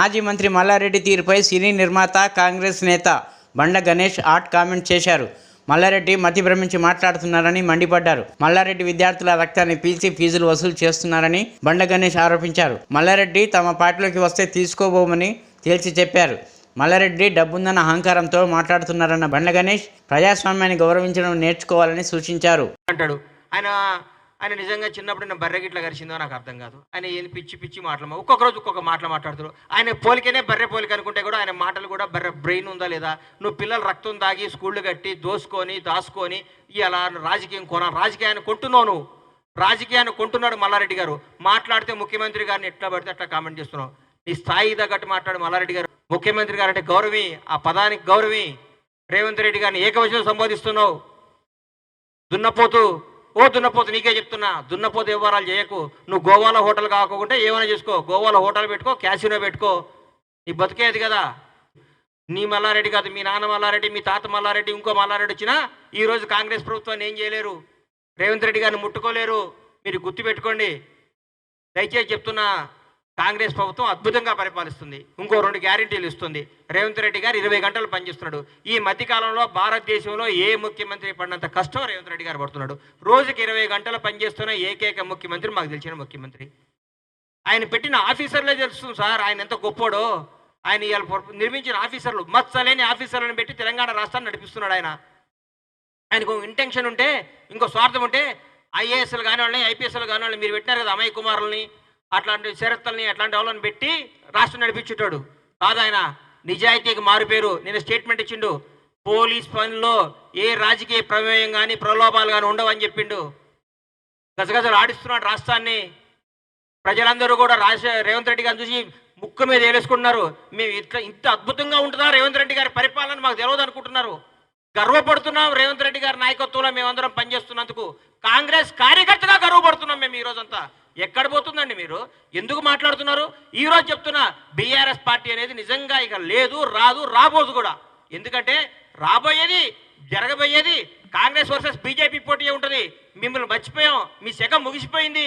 మాజీ మంత్రి మల్లారెడ్డి తీరుపై సినీ నిర్మాత కాంగ్రెస్ నేత బండ గణేష్ ఆర్ట్ కామెంట్ చేశారు. మల్లారెడ్డి మతి భ్రమించి మాట్లాడుతున్నారని మండిపడ్డారు. మల్లారెడ్డి విద్యార్థుల రక్తాన్ని పీల్చి ఫీజులు వసూలు చేస్తున్నారని బండ గణేష్ ఆరోపించారు. మల్లారెడ్డి తమ పార్టీలోకి వస్తే తీసుకోబోమని తేల్చి చెప్పారు. మల్లారెడ్డి డబ్బుందన్న అహంకారంతో మాట్లాడుతున్నారన్న బండ గణేష్ ప్రజాస్వామ్యాన్ని గౌరవించడం నేర్చుకోవాలని సూచించారు. అంటాడు. ఆయన ఆయన నిజంగా చిన్నప్పుడు నేను బర్రె గిట్ల కరిచిందో నాకు అర్థం కాదు. ఆయన ఏంది పిచ్చి పిచ్చి మాటలు ఒక్కొక్క రోజు ఒక్కొక్క మాటలు మాట్లాడుతారు ఆయన పోలికనే బర్రె పోలిక అనుకుంటే కూడా ఆయన మాటలు కూడా బర్రె బ్రెయిన్ ఉందా లేదా? నువ్వు పిల్లలు రక్తం దాగి స్కూళ్ళు కట్టి దోసుకొని దాచుకొని ఇలా రాజకీయం కొన రాజకీయాన్ని కొంటున్నావు నువ్వు. రాజకీయాన్ని కొంటున్నాడు మల్లారెడ్డి గారు. మాట్లాడితే ముఖ్యమంత్రి గారిని ఎట్లా పడితే అట్లా కామెంట్ చేస్తున్నావు. నీ స్థాయి తగ్గట్టు మాట్లాడు మల్లారెడ్డి గారు. ముఖ్యమంత్రి గారు అంటే గౌరవి ఆ పదానికి గౌరవి. రేవంత్ రెడ్డి గారిని ఏకవచనం సంబోధిస్తున్నావు. దున్నపోతూ. ఓ దున్నపోతు నీకే చెప్తున్నా దున్నపోతు వ్యవహారాలు చేయకు. నువ్వు గోవాలో హోటల్ కాకుండా ఏమైనా చేసుకో. గోవాలో హోటల్ పెట్టుకో క్యాసినో పెట్టుకో. నీ బతికేది కదా. నీ మల్లారెడ్డి కాదు మీ నాన్న మల్లారెడ్డి మీ తాత మల్లారెడ్డి ఇంకో మల్లారెడ్డి వచ్చినా ఈరోజు కాంగ్రెస్ ప్రభుత్వాన్ని ఏం చేయలేరు. రేవంత్ రెడ్డి గారిని ముట్టుకోలేరు. మీరు గుర్తుపెట్టుకోండి దయచేసి చెప్తున్నా కాంగ్రెస్ ప్రభుత్వం అద్భుతంగా పరిపాలిస్తుంది. ఇంకో రెండు గ్యారెంటీలు ఇస్తుంది. రేవంత్ రెడ్డి గారు ఇరవై గంటలు పనిచేస్తున్నాడు. ఈ మధ్యకాలంలో భారతదేశంలో ఏ ముఖ్యమంత్రి పడినంత కష్టం రేవంత్ రెడ్డి గారు పడుతున్నాడు. రోజుకి ఇరవై గంటలు పనిచేస్తున్న ఏకైక ముఖ్యమంత్రి మాకు తెలిసిన ముఖ్యమంత్రి. ఆయన పెట్టిన ఆఫీసర్లే తెలుస్తుంది సార్ ఆయన ఎంత గొప్పోడో. ఆయన ఇవాళ నిర్మించిన ఆఫీసర్లు మత్సలేని ఆఫీసర్లను పెట్టి తెలంగాణ రాష్ట్రాన్ని నడిపిస్తున్నాడు ఆయన. ఆయనకు ఇంటెన్షన్ ఉంటే ఇంకో స్వార్థం ఉంటే ఐఏఎస్లు కానివాళ్ళని ఐపీఎస్లు కానివాళ్ళని మీరు పెట్టినారు కదా అమయ్య కుమారుల్ని. అట్లాంటి శరత్తుల్ని అట్లాంటి వాళ్ళని పెట్టి రాష్ట్రం నడిపించుటాడు. కాదాయన నిజాయితీకి మారుపేరు నేను స్టేట్మెంట్ ఇచ్చిండు. పోలీస్ పనిలో ఏ రాజకీయ ప్రమేయం కానీ ప్రలోభాలు కానీ ఉండవని చెప్పిండు. గజగజలు ఆడిస్తున్నాడు రాష్ట్రాన్ని. ప్రజలందరూ కూడా రాజ రేవంత్ రెడ్డి గారిని చూసి ముక్కు మీద ఏలేసుకుంటున్నారు. మేము ఇట్లా ఇంత అద్భుతంగా ఉంటుందా రేవంత్ రెడ్డి గారి పరిపాలన మాకు తెలియదు అనుకుంటున్నారు. గర్వపడుతున్నాం రేవంత్ రెడ్డి గారి నాయకత్వంలో మేమందరం పనిచేస్తున్నందుకు. కాంగ్రెస్ కార్యకర్త రోజంతా ఎక్కడ పోతుందండి మీరు? ఎందుకు మాట్లాడుతున్నారు? ఈ రోజు చెప్తున్నా బీఆర్ఎస్ పార్టీ అనేది నిజంగా ఇక లేదు రాదు రాబోదు కూడా. ఎందుకంటే రాబోయేది జరగబోయేది కాంగ్రెస్ వర్సెస్ బీజేపీ పోటీ ఉంటుంది. మిమ్మల్ని మర్చిపోయాం. మీ శకం ముగిసిపోయింది.